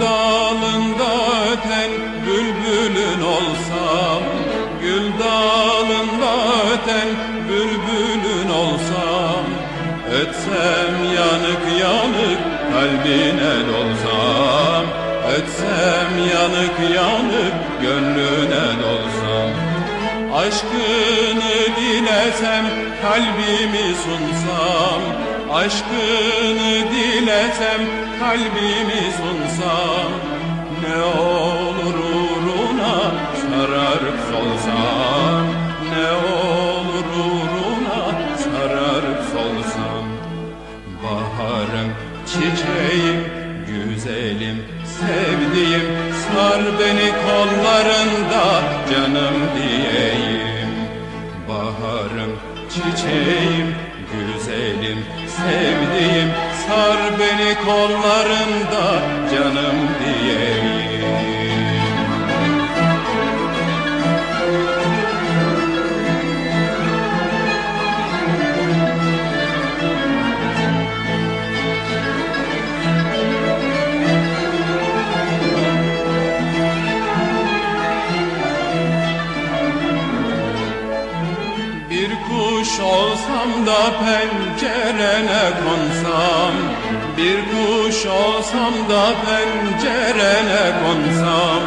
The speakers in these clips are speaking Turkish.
dalında öten bülbülün olsam Gül dalında öten bülbülün olsam Ötsem yanık yanık kalbine dolsam Ötsem yanık yanık gönlüne dolsam. Aşkını dilesem kalbimi sunsam Aşkını dilesem kalbimi sunsam solsam Ne olur uğruna sararıp solsam Baharım, çiçeğim, güzelim, sevdiğim. Sar beni kollarında canım diyeyim. Baharım, çiçeğim, güzelim, sevdiğim. Sar beni kollarında canım diyeyim olsam da pencerene konsam Bir kuş olsam da pencerene konsam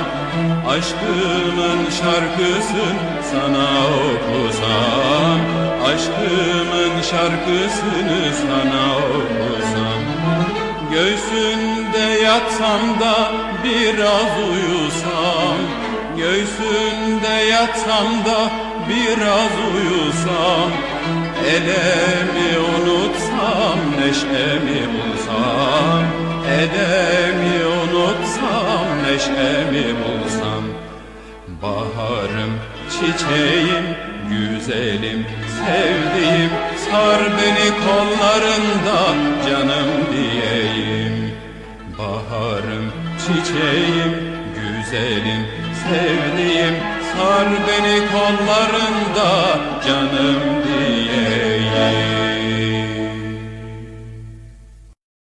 Aşkımın şarkısın sana okusam. Aşkımın şarkısını sana okusam. Göğsünde yatsam da biraz uyusam. Göğsünde yatsam da biraz uyusam Elemi unutsam neşemi bulsam. Elemi unutsam neşemi bulsam. Baharım, çiçeğim, güzelim, sevdiğim Sar beni kollarında canım diyeyim. Baharım, çiçeğim, güzelim, sevdiğim Sar beni kollarında canım